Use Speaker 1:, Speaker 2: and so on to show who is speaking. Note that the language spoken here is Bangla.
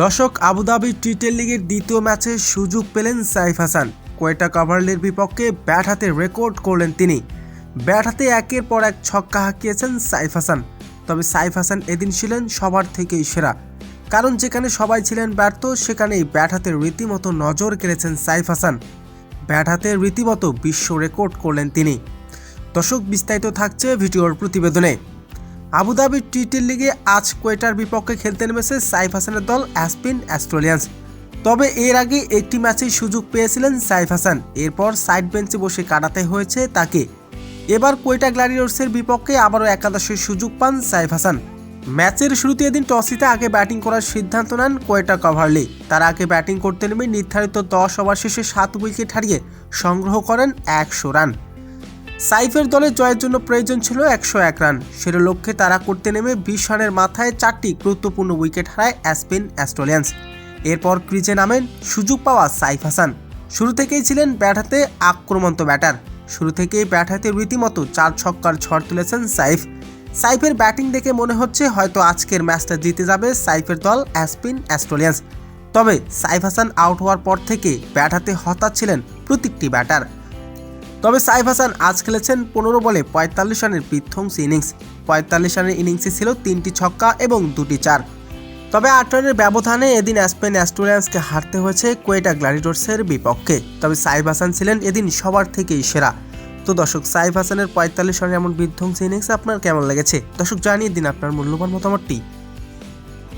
Speaker 1: দর্শক, আবুধাবি টি টেন লিগের দ্বিতীয় ম্যাচে সুযোগ পেলেন সাইফ হাসান। কোয়েটা কাভারলির বিপক্ষে ব্যাট হাতে রেকর্ড করলেন তিনি। ব্যাট হাতে একের পর এক ছক্কা হাঁকিয়েছেন সাইফ হাসান। তবে সাইফ হাসান এদিন ছিলেন সবার থেকেই সেরা। কারণ যেখানে সবাই ছিলেন ব্যর্থ, সেখানেই ব্যাট হাতে রীতিমতো নজর কেড়েছেন সাইফ হাসান। ব্যাট হাতে রীতিমতো বিশ্ব রেকর্ড করলেন তিনি। দর্শক, বিস্তারিত থাকছে ভিডিওর প্রতিবেদনে। আবুধাবি টি লিগে আজ কোয়েটার বিপক্ষে খেলতে নেমেছে সাইফ হাসানের দল অ্যাসপিন অ্যাস্ট্রেলিয়ান্স। তবে এর আগে একটি ম্যাচেই সুযোগ পেয়েছিলেন সাইফ হাসান। এরপর সাইড বেঞ্চে বসে কাটাতে হয়েছে তাকে। এবার কোয়েটা গ্ল্যাডিয়ার্সের বিপক্ষে আবারও একাদশের সুযোগ পান সাইফ হাসান। ম্যাচের শুরুতে এদিন টসিতে আগে ব্যাটিং করার সিদ্ধান্ত নেন কোয়েটা কভারলি। তার আগে ব্যাটিং করতে নেমে নির্ধারিত দশ ওভার শেষে সাত উইকেট হারিয়ে সংগ্রহ করেন একশো রান। সাইফের দলে জয়ের জন্য প্রয়োজন ছিল একশো এক রান। সেটা লক্ষ্যে তারা করতে নেমে বিশ রানের মাথায় চারটি গুরুত্বপূর্ণ উইকেট হারায় অ্যাসপিন অ্যাস্ট্রেলিয়ান্স এরপর ক্রিজে নামেন সুযোগ পাওয়া সাইফ হাসান। শুরু থেকেই ছিলেন ব্যাট হাতে আক্রমন্ত ব্যাটার। শুরু থেকেই ব্যাট হাতে রীতিমতো চার ছক্কার ঝড় তুলেছেন সাইফ। সাইফের ব্যাটিং দেখে মনে হচ্ছে হয়তো আজকের ম্যাচটা জিতে যাবে সাইফের দল অ্যাসপিন অ্যাস্ট্রেলিয়ান্স তবে সাইফ হাসান আউট হওয়ার পর থেকে ব্যাট হাতে হতাশ ছিলেন প্রত্যেকটি ব্যাটার। তবে সাইফ হাসান আজ খেলেছেন পনেরো বলে পঁয়তাল্লিশ রানের বিধ্বংসী ইনিংস। পঁয়তাল্লিশ রানের ইনিংসে ছিল তিনটি ছক্কা এবং দুটি চার। তবে আট রানের ব্যবধানে এদিন অ্যাসপেন অ্যাস্টোরিয়ান্সকে হারতে হয়েছে কোয়েটা গ্ল্যাডিটর্সের বিপক্ষে। তবে সাইফ হাসান ছিলেন এদিন সবার থেকেই সেরা। তো দর্শক, সাইফ হাসানের পঁয়তাল্লিশ রানের এমন বিধ্বংসী ইনিংস আপনার কেমন লেগেছে? দর্শক, জানিয়ে দিন আপনার মূল্যবান মতামতটি।